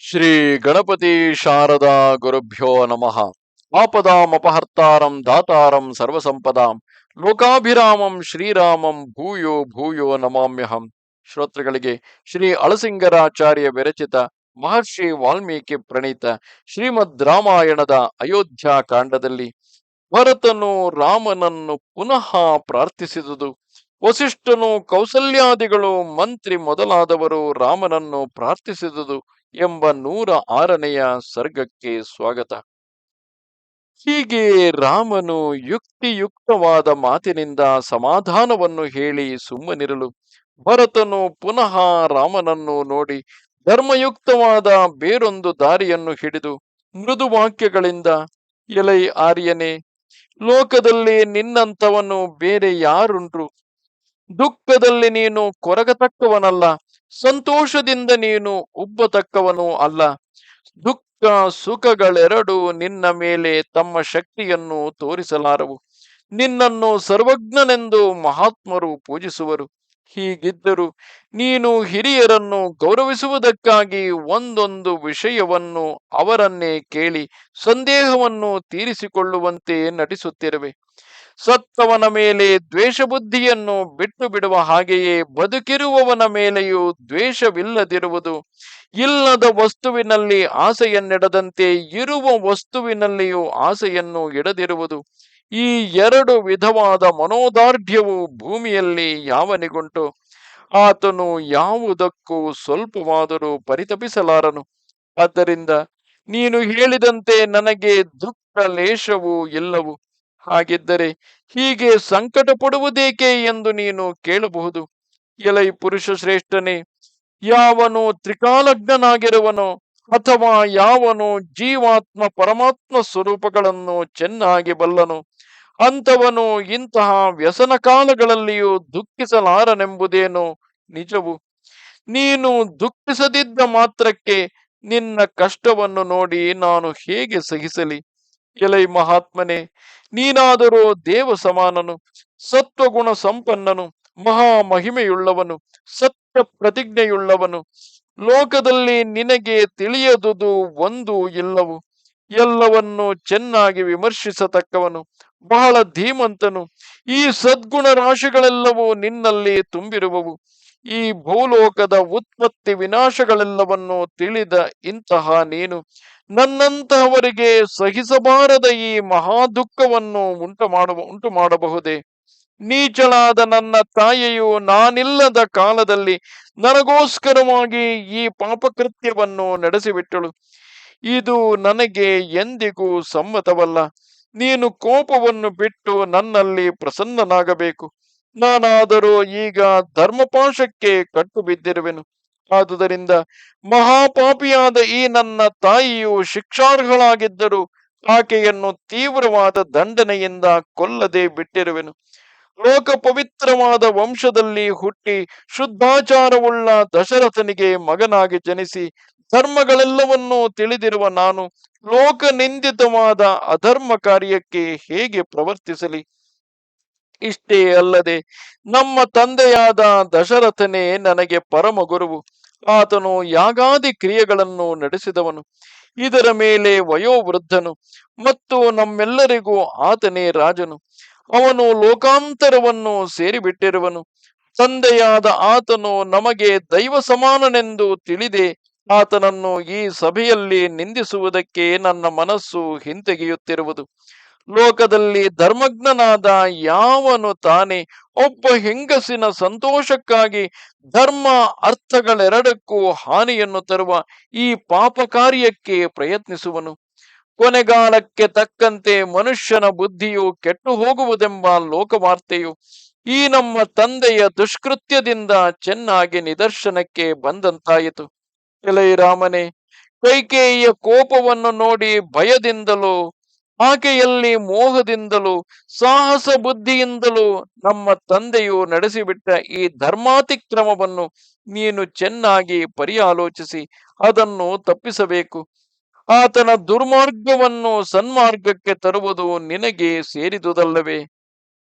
ಶ್ರೀ ಗಣಪತಿ ಶಾರದಾ ಗುರುಭ್ಯೋ ನಮಃ. ಆಪದಾಮಪಹರ್ತಾರಂ ದಾತಾರಂ ಸರ್ವಸಂಪದಾಂ. ಲೋಕಾಭಿರಾಮಂ ಶ್ರೀರಾಮಂ ಭೂಯೋ ಭೂಯೋ ನಮಾಮ್ಯಹಂ. ಶ್ರೋತೃಗಳಿಗೆ ಶ್ರೀ ಅಳಸಿಂಗರಾಚಾರ್ಯ ವಿರಚಿತ ಮಹರ್ಷಿ ವಾಲ್ಮೀಕಿ ಪ್ರಣೀತ ಶ್ರೀಮದ್ ರಾಮಾಯಣದ ಅಯೋಧ್ಯ ಕಾಂಡದಲ್ಲಿ ಭರತನು ರಾಮನನ್ನು ಪುನಃ ಪ್ರಾರ್ಥಿಸಿದುದು. ವಸಿಷ್ಠನು ಕೌಸಲ್ಯಾದಿಗಳು ಮಂತ್ರಿ ಮೊದಲಾದವರು ರಾಮನನ್ನು ಪ್ರಾರ್ಥಿಸಿದುದು. ಎಂಬ ನೂರ ಆರನೆಯ ಸರ್ಗಕ್ಕೆ ಸ್ವಾಗತ. ಹೀಗೆ ರಾಮನು ಯುಕ್ತಿಯುಕ್ತವಾದ ಮಾತಿನಿಂದ ಸಮಾಧಾನವನ್ನು ಹೇಳಿ ಸುಮ್ಮನಿರಲು ಭರತನು ಪುನಃ ರಾಮನನ್ನು ನೋಡಿ ಧರ್ಮಯುಕ್ತವಾದ ಬೇರೊಂದು ದಾರಿಯನ್ನು ಹಿಡಿದು ಮೃದು ವಾಕ್ಯಗಳಿಂದ ಎಲೈ ಆರ್ಯನೇ, ಲೋಕದಲ್ಲಿ ನಿನ್ನಂಥವನು ಬೇರೆ ಯಾರುಂಟು? ದುಃಖದಲ್ಲಿ ನೀನು ಕೊರಗತಕ್ಕವನಲ್ಲ. ಸಂತೋಷದಿಂದ ನೀನು ಉಬ್ಬತಕ್ಕವನು ಅಲ್ಲ. ದುಃಖ ಸುಖಗಳೆರಡು ನಿನ್ನ ಮೇಲೆ ತಮ್ಮ ಶಕ್ತಿಯನ್ನು ತೋರಿಸಲಾರವು. ನಿನ್ನನ್ನು ಸರ್ವಜ್ಞನೆಂದು ಮಹಾತ್ಮರು ಪೂಜಿಸುವರು. ಹೀಗಿದ್ದರೂ ನೀನು ಹಿರಿಯರನ್ನು ಗೌರವಿಸುವುದಕ್ಕಾಗಿ ಒಂದೊಂದು ವಿಷಯವನ್ನು ಅವರನ್ನೇ ಕೇಳಿ ಸಂದೇಹವನ್ನು ತೀರಿಸಿಕೊಳ್ಳುವಂತೆ ನಟಿಸುತ್ತಿರುವೆ. ಸತ್ತವನ ಮೇಲೆ ದ್ವೇಷ ಬುದ್ಧಿಯನ್ನು ಬಿಟ್ಟು ಬಿಡುವ ಹಾಗೆಯೇ ಬದುಕಿರುವವನ ಮೇಲೆಯೂ ದ್ವೇಷವಿಲ್ಲದಿರುವುದು. ಇಲ್ಲದ ವಸ್ತುವಿನಲ್ಲಿ ಆಸೆಯನ್ನಿಡದಂತೆ ಇರುವ ವಸ್ತುವಿನಲ್ಲಿಯೂ ಆಸೆಯನ್ನು ಇಡದಿರುವುದು ಈ ಎರಡು ವಿಧವಾದ ಮನೋದಾರ್ಢ್ಯವು ಭೂಮಿಯಲ್ಲಿ ಯಾವನಿಗುಂಟು? ಆತನು ಯಾವುದಕ್ಕೂ ಸ್ವಲ್ಪವಾದರೂ ಪರಿತಪಿಸಲಾರನು. ಆದ್ದರಿಂದ ನೀನು ಹೇಳಿದಂತೆ ನನಗೆ ದುಃಖ, ಲೇಷವೂ ಇಲ್ಲವು. ಹಾಗಿದ್ದರೆ ಹೀಗೆ ಸಂಕಟ ಪಡುವುದೇಕೆ ಎಂದು ನೀನು ಕೇಳಬಹುದು? ಎಲೈ ಪುರುಷ ಶ್ರೇಷ್ಠನೇ ಯಾವನು ತ್ರಿಕಾಲಜ್ಞನಾಗಿರುವನೋ ಅಥವಾ ಯಾವನು ಜೀವಾತ್ಮ ಪರಮಾತ್ಮ ಸ್ವರೂಪಗಳನ್ನು ಚೆನ್ನಾಗಿ ಬಲ್ಲನು, ಅಂಥವನು ಇಂತಹ ವ್ಯಸನ ಕಾಲಗಳಲ್ಲಿಯೂ ದುಃಖಿಸಲಾರನೆಂಬುದೇನು ನಿಜವು. ನೀನು ದುಃಖಿಸದಿದ್ದ ಮಾತ್ರಕ್ಕೆ ನಿನ್ನ ಕಷ್ಟವನ್ನು ನೋಡಿ ನಾನು ಹೇಗೆ ಸಹಿಸಲಿ? ಎಲೈ ಮಹಾತ್ಮನೇ ನೀನಾದರೂ ದೇವ ಸಮಾನನು ಸತ್ವಗುಣ ಸಂಪನ್ನನು ಮಹಾ ಮಹಿಮೆಯುಳ್ಳವನು ಸತ್ಯ ಪ್ರತಿಜ್ಞೆಯುಳ್ಳವನು ಲೋಕದಲ್ಲಿ ನಿನಗೆ ತಿಳಿಯದುದು ಒಂದು ಇಲ್ಲವು. ಎಲ್ಲವನ್ನು ಚೆನ್ನಾಗಿ ವಿಮರ್ಶಿಸತಕ್ಕವನು, ಬಹಳ ಧೀಮಂತನು. ಈ ಸದ್ಗುಣ ರಾಶಿಗಳೆಲ್ಲವೂ ನಿನ್ನಲ್ಲಿ ತುಂಬಿರುವವು. ಈ ಭೂಲೋಕದ ಉತ್ಪತ್ತಿ ವಿನಾಶಗಳೆಲ್ಲವನ್ನು ತಿಳಿದ ಇಂತಹ ನೀನು, ನನ್ನಂತಹವರಿಗೆ ಸಹಿಸಬಾರದ ಈ ಮಹಾ ದುಃಖವನ್ನು ಉಂಟು ಮಾಡುವ ಉಂಟು ಮಾಡಬಹುದೇ ನೀಚಳಾದ ನನ್ನ ತಾಯಿಯು ನಾನಿಲ್ಲದ ಕಾಲದಲ್ಲಿ ನನಗೋಸ್ಕರವಾಗಿ ಈ ಪಾಪಕೃತ್ಯವನ್ನು ನಡೆಸಿಬಿಟ್ಟಳು. ಇದು ನನಗೆ ಎಂದಿಗೂ ಸಮ್ಮತವಲ್ಲ. ನೀನು ಕೋಪವನ್ನು ಬಿಟ್ಟು ನನ್ನಲ್ಲಿ ಪ್ರಸನ್ನನಾಗಬೇಕು. ನಾನಾದರೂ ಈಗ ಧರ್ಮಪಾಶಕ್ಕೆ ಕಟ್ಟು ಬಿದ್ದಿರುವೆನು ಆದುದರಿಂದ ಮಹಾಪಾಪಿಯಾದ ಈ ನನ್ನ ತಾಯಿಯು ಶಿಕ್ಷಾರ್ಹಳಾಗಿದ್ದರೂ ಆಕೆಯನ್ನು ತೀವ್ರವಾದ ದಂಡನೆಯಿಂದ ಕೊಲ್ಲದೆ ಬಿಟ್ಟಿರುವೆನು. ಲೋಕ ಪವಿತ್ರವಾದ ವಂಶದಲ್ಲಿ ಹುಟ್ಟಿ ಶುದ್ಧಾಚಾರವುಳ್ಳ ದಶರಥನಿಗೆ ಮಗನಾಗಿ ಜನಿಸಿ ಧರ್ಮಗಳೆಲ್ಲವನ್ನೂ ತಿಳಿದಿರುವ ನಾನು ಲೋಕ ನಿಂದಿತವಾದ ಅಧರ್ಮ ಕಾರ್ಯಕ್ಕೆ ಹೇಗೆ ಪ್ರವರ್ತಿಸಲಿ? ಇಷ್ಟೇ ಅಲ್ಲದೆ ನಮ್ಮ ತಂದೆಯಾದ ದಶರಥನೇ ನನಗೆ ಪರಮ ಗುರುವು. ಆತನು ಯಾಗಾದಿ ಕ್ರಿಯೆಗಳನ್ನು ನಡೆಸಿದವನು. ಇದರ ಮೇಲೆ ವಯೋವೃದ್ಧನು ಮತ್ತು ನಮ್ಮೆಲ್ಲರಿಗೂ ಆತನೇ ರಾಜನು. ಅವನು ಲೋಕಾಂತರವನ್ನು ಸೇರಿಬಿಟ್ಟಿರುವನು. ತಂದೆಯಾದ ಆತನು ನಮಗೆ ದೈವ ಸಮಾನನೆಂದು ತಿಳಿದೆ. ಆತನನ್ನು ಈ ಸಭೆಯಲ್ಲಿ ನಿಂದಿಸುವುದಕ್ಕೆ ನನ್ನ ಮನಸ್ಸು ಹಿಂತೆಗೆಯುತ್ತಿರುವುದು. ಲೋಕದಲ್ಲಿ ಧರ್ಮಜ್ಞನಾದ ಯಾವನು ತಾನೇ? ಒಬ್ಬ ಹೆಂಗಸಿನ ಸಂತೋಷಕ್ಕಾಗಿ ಧರ್ಮ ಅರ್ಥಗಳೆರಡಕ್ಕೂ ಹಾನಿಯನ್ನು ತರುವ ಈ ಪಾಪ ಕಾರ್ಯಕ್ಕೆ ಪ್ರಯತ್ನಿಸುವನು. ಕೊನೆಗಾಲಕ್ಕೆ ತಕ್ಕಂತೆ ಮನುಷ್ಯನ ಬುದ್ಧಿಯು ಕೆಟ್ಟು ಹೋಗುವುದೆಂಬ ಲೋಕವಾರ್ತೆಯು ಈ ನಮ್ಮ ತಂದೆಯ ದುಷ್ಕೃತ್ಯದಿಂದ ಚೆನ್ನಾಗಿ ನಿದರ್ಶನಕ್ಕೆ ಬಂದಂತಾಯಿತು. ಎಲೈ ರಾಮನೇ, ಕೈಕೇಯಿಯ ಕೋಪವನ್ನು ನೋಡಿ ಭಯದಿಂದಲೂ, ಆಕೆಯಲ್ಲಿ ಮೋಹದಿಂದಲೂ, ಸಾಹಸ ಬುದ್ಧಿಯಿಂದಲೂ ನಮ್ಮ ತಂದೆಯು ನಡೆಸಿಬಿಟ್ಟ ಈ ಧರ್ಮಾತಿಕ್ರಮವನ್ನು ನೀನು ಚೆನ್ನಾಗಿ ಪರಿಯಾಲೋಚಿಸಿ, ಅದನ್ನು ತಪ್ಪಿಸಬೇಕು. ಆತನ ದುರ್ಮಾರ್ಗವನ್ನು ಸನ್ಮಾರ್ಗಕ್ಕೆ ತರುವುದು ನಿನಗೆ ಸೇರಿದುದಲ್ಲವೇ?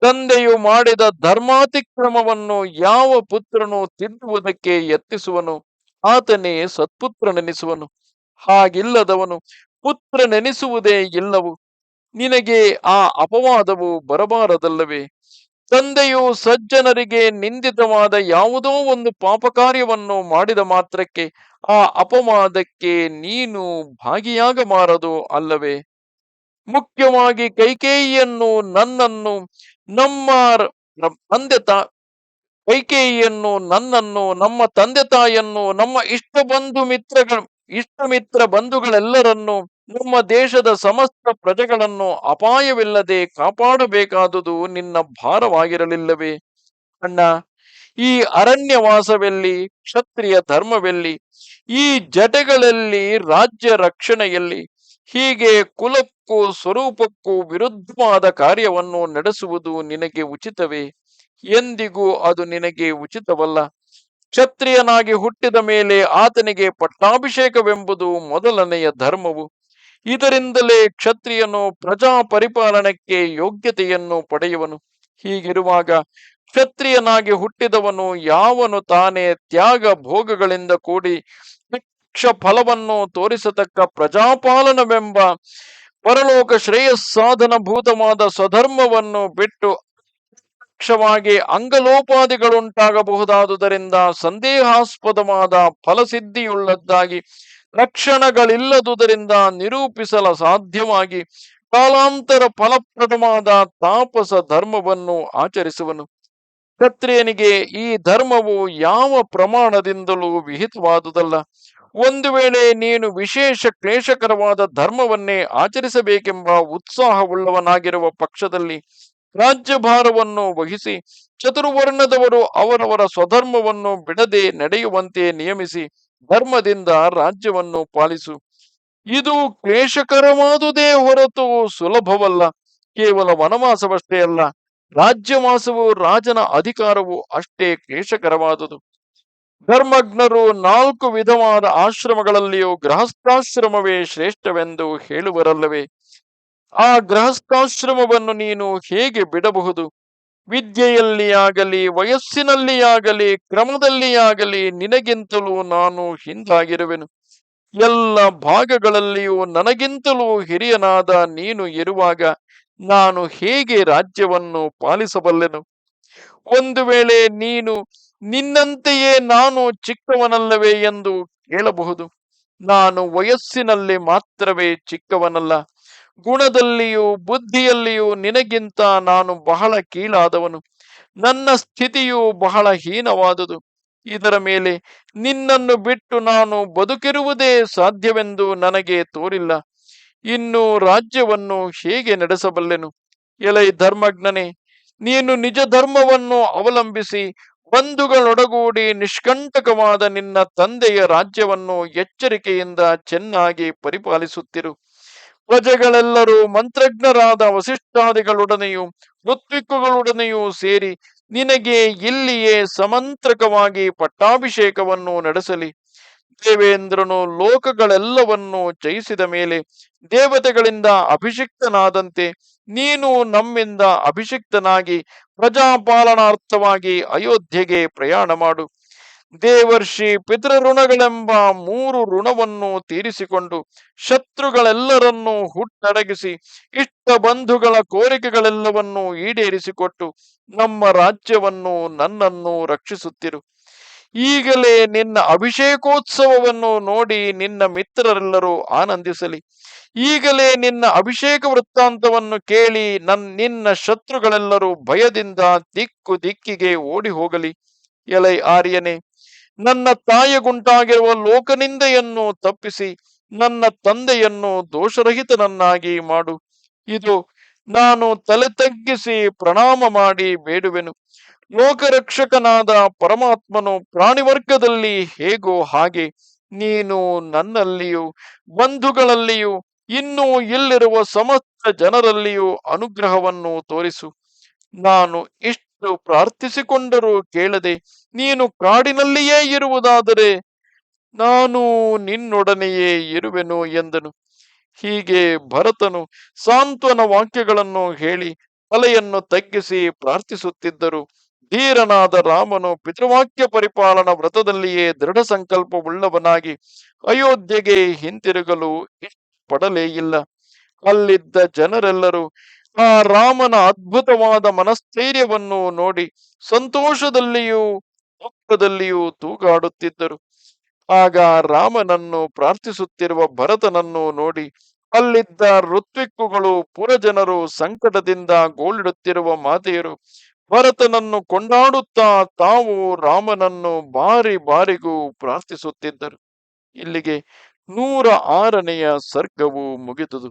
ತಂದೆಯು ಮಾಡಿದ ಧರ್ಮಾತಿಕ್ರಮವನ್ನು ಯಾವ ಪುತ್ರನು ತಿದ್ದುವುದಕ್ಕೆ ಯತ್ನಿಸುವನು? ಆತನೇ ಸತ್ಪುತ್ರನೆನಿಸುವನು. ಹಾಗಿಲ್ಲದವನು ಪುತ್ರನೆನಿಸುವುದೇ ಇಲ್ಲವು. ನಿನಗೆ ಆ ಅಪವಾದವು ಬರಬಾರದಲ್ಲವೇ? ತಂದೆಯು ಸಜ್ಜನರಿಗೆ ನಿಂದಿತವಾದ ಯಾವುದೋ ಒಂದು ಪಾಪ ಕಾರ್ಯವನ್ನು ಮಾಡಿದ ಮಾತ್ರಕ್ಕೆ ಆ ಅಪವಾದಕ್ಕೆ ನೀನು ಭಾಗಿಯಾಗಬಾರದು ಅಲ್ಲವೇ? ಮುಖ್ಯವಾಗಿ ಕೈಕೇಯಿಯನ್ನು ನನ್ನನ್ನು ನಮ್ಮ ತಂದೆ ತಾ, ಕೈಕೇಯಿಯನ್ನು ನನ್ನನ್ನು ನಮ್ಮ ತಂದೆ ತಾಯಿಯನ್ನು ನಮ್ಮ ಇಷ್ಟ ಬಂಧು ಮಿತ್ರಗಳ ಇಷ್ಟ ಮಿತ್ರ ಬಂಧುಗಳೆಲ್ಲರನ್ನು ನಮ್ಮ ದೇಶದ ಸಮಸ್ತ ಪ್ರಜೆಗಳನ್ನು ಅಪಾಯವಿಲ್ಲದೆ ಕಾಪಾಡಬೇಕಾದುದು ನಿನ್ನ ಭಾರವಾಗಿರಲಿಲ್ಲವೇ? ಅಣ್ಣ, ಈ ಅರಣ್ಯವಾಸವೆಲ್ಲಿ, ಕ್ಷತ್ರಿಯ ಧರ್ಮವೆಲ್ಲಿ, ಈ ಜಟಗಳಲ್ಲಿ, ರಾಜ್ಯ ರಕ್ಷಣೆಯಲ್ಲಿ ಹೀಗೆ ಕುಲಕ್ಕೂ ಸ್ವರೂಪಕ್ಕೂ ವಿರುದ್ಧವಾದ ಕಾರ್ಯವನ್ನು ನಡೆಸುವುದು ನಿನಗೆ ಉಚಿತವೇ? ಎಂದಿಗೂ ಅದು ನಿನಗೆ ಉಚಿತವಲ್ಲ. ಕ್ಷತ್ರಿಯನಾಗಿ ಹುಟ್ಟಿದ ಮೇಲೆ ಆತನಿಗೆ ಪಟ್ಟಾಭಿಷೇಕವೆಂಬುದು ಮೊದಲನೆಯ ಧರ್ಮವು. ಇದರಿಂದಲೇ ಕ್ಷತ್ರಿಯನು ಪ್ರಜಾ ಪರಿಪಾಲನಕ್ಕೆ ಯೋಗ್ಯತೆಯನ್ನು ಪಡೆಯುವನು. ಹೀಗಿರುವಾಗ ಕ್ಷತ್ರಿಯನಾಗಿ ಹುಟ್ಟಿದವನು ಯಾವನು ತಾನೇ ತ್ಯಾಗ ಭೋಗಗಳಿಂದ ಕೂಡಿ ಕ್ಷ ಫಲವನ್ನು ತೋರಿಸತಕ್ಕ ಪ್ರಜಾಪಾಲನವೆಂಬ ಪರಲೋಕ ಶ್ರೇಯಸ್ಸಾಧನಭೂತವಾದ ಸ್ವಧರ್ಮವನ್ನು ಬಿಟ್ಟು ಪಕ್ಷವಾಗಿ ಅಂಗಲೋಪಾದಿಗಳುಂಟಾಗಬಹುದಾದುದರಿಂದ ಸಂದೇಹಾಸ್ಪದವಾದ ಫಲಸಿದ್ಧಿಯುಳ್ಳದ್ದಾಗಿ ಲಕ್ಷಣಗಳಿಲ್ಲದುದರಿಂದ ನಿರೂಪಿಸಲ ಸಾಧ್ಯವಾಗಿ ಕಾಲಾಂತರ ಫಲಪ್ರದವಾದ ತಾಪಸ ಧರ್ಮವನ್ನು ಆಚರಿಸುವನು. ಕ್ಷತ್ರಿಯನಿಗೆ ಈ ಧರ್ಮವು ಯಾವ ಪ್ರಮಾಣದಿಂದಲೂ ವಿಹಿತವಾದುದಲ್ಲ. ಒಂದು ವೇಳೆ ನೀನು ವಿಶೇಷ ಕ್ಲೇಶಕರವಾದ ಧರ್ಮವನ್ನೇ ಆಚರಿಸಬೇಕೆಂಬ ಉತ್ಸಾಹವುಳ್ಳವನಾಗಿರುವ ಪಕ್ಷದಲ್ಲಿ ರಾಜ್ಯಭಾರವನ್ನು ವಹಿಸಿ ಚತುರ್ವರ್ಣದವರು ಅವರವರ ಸ್ವಧರ್ಮವನ್ನು ಬಿಡದೆ ನಡೆಯುವಂತೆ ನಿಯಮಿಸಿ ಧರ್ಮದಿಂದ ರಾಜ್ಯವನ್ನು ಪಾಲಿಸು. ಇದು ಕ್ಲೇಶಕರವಾದುದೇ ಹೊರತು ಸುಲಭವಲ್ಲ. ಕೇವಲ ವನವಾಸವಷ್ಟೇ ಅಲ್ಲ, ರಾಜ್ಯವಾಸವು ರಾಜನ ಅಧಿಕಾರವು ಅಷ್ಟೇ ಕ್ಲೇಶಕರವಾದುದು. ಧರ್ಮಜ್ಞರು ನಾಲ್ಕು ವಿಧವಾದ ಆಶ್ರಮಗಳಲ್ಲಿಯೂ ಗೃಹಸ್ಥಾಶ್ರಮವೇ ಶ್ರೇಷ್ಠವೆಂದು ಹೇಳುವರಲ್ಲವೇ? ಆ ಗೃಹಸ್ಥಾಶ್ರಮವನ್ನು ನೀನು ಹೇಗೆ ಬಿಡಬಹುದು? ವಿದ್ಯೆಯಲ್ಲಿ ಆಗಲಿ ವಯಸ್ಸಿನಲ್ಲಿಯಾಗಲಿ ಕ್ರಮದಲ್ಲಿಯಾಗಲಿ ನಿನಗಿಂತಲೂ ನಾನು ಹಿಂದಾಗಿರುವೆನು. ಎಲ್ಲ ಭಾಗಗಳಲ್ಲಿಯೂ ನನಗಿಂತಲೂ ಹಿರಿಯನಾದ ನೀನು ಇರುವಾಗ ನಾನು ಹೇಗೆ ರಾಜ್ಯವನ್ನು ಪಾಲಿಸಬಲ್ಲೆನು? ಒಂದು ವೇಳೆ ನೀನು ನಿನ್ನಂತೆಯೇ ನಾನು ಚಿಕ್ಕವನಲ್ಲವೇ ಎಂದು ಕೇಳಬಹುದು. ನಾನು ವಯಸ್ಸಿನಲ್ಲಿ ಮಾತ್ರವೇ ಚಿಕ್ಕವನಲ್ಲ. ಗುಣದಲ್ಲಿಯೂ ಬುದ್ಧಿಯಲ್ಲಿಯೂ ನಿನಗಿಂತ ನಾನು ಬಹಳ ಕೀಳಾದವನು. ನನ್ನ ಸ್ಥಿತಿಯು ಬಹಳ ಹೀನವಾದುದು. ಇದರ ಮೇಲೆ ನಿನ್ನನ್ನು ಬಿಟ್ಟು ನಾನು ಬದುಕಿರುವುದೇ ಸಾಧ್ಯವೆಂದು ನನಗೆ ತೋರಿಲ್ಲ. ಇನ್ನು ರಾಜ್ಯವನ್ನು ಹೇಗೆ ನಡೆಸಬಲ್ಲೆನು? ಎಲೈ ಧರ್ಮಜ್ಞನೇ, ನೀನು ನಿಜ ಧರ್ಮವನ್ನು ಅವಲಂಬಿಸಿ ಬಂಧುಗಳೊಡಗೂಡಿ ನಿಷ್ಕಂಟಕವಾದ ನಿನ್ನ ತಂದೆಯ ರಾಜ್ಯವನ್ನು ಎಚ್ಚರಿಕೆಯಿಂದ ಚೆನ್ನಾಗಿ ಪರಿಪಾಲಿಸುತ್ತಿರು. ಪ್ರಜೆಗಳೆಲ್ಲರೂ ಮಂತ್ರಜ್ಞರಾದ ವಸಿಷ್ಠಾದಿಗಳೊಡನೆಯೂ ಋತ್ವಿಕ್ಕುಗಳೊಡನೆಯೂ ಸೇರಿ ನಿನಗೆ ಇಲ್ಲಿಯೇ ಸಮಂತ್ರಕವಾಗಿ ಪಟ್ಟಾಭಿಷೇಕವನ್ನು ನಡೆಸಲಿ. ದೇವೇಂದ್ರನು ಲೋಕಗಳೆಲ್ಲವನ್ನು ಜಯಿಸಿದ ಮೇಲೆ ದೇವತೆಗಳಿಂದ ಅಭಿಷಿಕ್ತನಾದಂತೆ ನೀನು ನಮ್ಮಿಂದ ಅಭಿಷಿಕ್ತನಾಗಿ ಪ್ರಜಾಪಾಲನಾರ್ಥವಾಗಿ ಅಯೋಧ್ಯೆಗೆ ಪ್ರಯಾಣ ಮಾಡು. ದೇವರ್ಷಿ ಪಿತೃಋಣಗಳೆಂಬ ಮೂರು ಋಣವನ್ನು ತೀರಿಸಿಕೊಂಡು ಶತ್ರುಗಳೆಲ್ಲರನ್ನೂ ಹುಟ್ಟಡಗಿಸಿ, ಇಷ್ಟ ಬಂಧುಗಳ ಕೋರಿಕೆಗಳೆಲ್ಲವನ್ನೂ ಈಡೇರಿಸಿಕೊಟ್ಟು ನಮ್ಮ ರಾಜ್ಯವನ್ನು ನನ್ನನ್ನು ರಕ್ಷಿಸುತ್ತಿರು. ಈಗಲೇ ನಿನ್ನ ಅಭಿಷೇಕೋತ್ಸವವನ್ನು ನೋಡಿ ನಿನ್ನ ಮಿತ್ರರೆಲ್ಲರೂ ಆನಂದಿಸಲಿ. ಈಗಲೇ ನಿನ್ನ ಅಭಿಷೇಕ ವೃತ್ತಾಂತವನ್ನು ಕೇಳಿ ನನ್, ನಿನ್ನ ಶತ್ರುಗಳೆಲ್ಲರೂ ಭಯದಿಂದ ದಿಕ್ಕು ದಿಕ್ಕಿಗೆ ಓಡಿ ಹೋಗಲಿ ಎಲೈ ಆರ್ಯನೇ ನನ್ನ ತಾಯಿಗುಂಟಾಗಿರುವ ಲೋಕನಿಂದೆಯನ್ನು ತಪ್ಪಿಸಿ ನನ್ನ ತಂದೆಯನ್ನು ದೋಷರಹಿತನನ್ನಾಗಿ ಮಾಡು. ಇದು ನಾನು ತಲೆ ತಗ್ಗಿಸಿ ಪ್ರಣಾಮ ಮಾಡಿ ಬೇಡುವೆನು. ಲೋಕರಕ್ಷಕನಾದ ಪರಮಾತ್ಮನು ಪ್ರಾಣಿವರ್ಗದಲ್ಲಿ ಹೇಗೋ ಹಾಗೆ ನೀನು ನನ್ನಲ್ಲಿಯೂ ಬಂಧುಗಳಲ್ಲಿಯೂ ಇನ್ನೂ ಇಲ್ಲಿರುವ ಸಮಸ್ತ ಜನರಲ್ಲಿಯೂ ಅನುಗ್ರಹವನ್ನು ತೋರಿಸು. ನಾನು ಇಷ್ಟು ಪ್ರಾರ್ಥಿಸಿಕೊಂಡರೂ, ಕೇಳದೆ, ನೀನು ಕಾಡಿನಲ್ಲಿಯೇ ಇರುವುದಾದರೆ ನಾನು ನಿನ್ನೊಡನೆಯೇ ಇರುವೆನು ಎಂದನು. ಹೀಗೆ ಭರತನು ಸಾಂತ್ವನ ವಾಕ್ಯಗಳನ್ನು ಹೇಳಿ ತಲೆಯನ್ನು ತಗ್ಗಿಸಿ ಪ್ರಾರ್ಥಿಸುತ್ತಿದ್ದರು. ಧೀರನಾದ ರಾಮನು ಪಿತೃವಾಕ್ಯ ಪರಿಪಾಲನ ವ್ರತದಲ್ಲಿಯೇ ದೃಢ ಸಂಕಲ್ಪವುಳ್ಳವನಾಗಿ ಅಯೋಧ್ಯೆಗೆ ಹಿಂತಿರುಗಲು ಪಡಲೇ ಇಲ್ಲ. ಅಲ್ಲಿದ್ದ ಜನರೆಲ್ಲರೂ ಆ ರಾಮನ ಅದ್ಭುತವಾದ ಮನಸ್ಥೈರ್ಯವನ್ನು ನೋಡಿ ಸಂತೋಷದಲ್ಲಿಯೂ ದುಃಖದಲ್ಲಿಯೂ ತೂಗಾಡುತ್ತಿದ್ದರು. ಆಗ ರಾಮನನ್ನು ಪ್ರಾರ್ಥಿಸುತ್ತಿರುವ ಭರತನನ್ನು ನೋಡಿ ಅಲ್ಲಿದ್ದ ಋತ್ವಿಕ್ಕುಗಳು ಪುರಜನರು ಸಂಕಟದಿಂದ ಗೋಳಿಡುತ್ತಿರುವ ಮಾತೆಯರು, ಭರತನನ್ನು ಕೊಂಡಾಡುತ್ತಾ ತಾವು ರಾಮನನ್ನು ಬಾರಿ ಬಾರಿಗೂ ಪ್ರಾರ್ಥಿಸುತ್ತಿದ್ದರು. ಇಲ್ಲಿಗೆ ನೂರ ಆರನೆಯ ಸರ್ಗವು ಮುಗಿದುದು.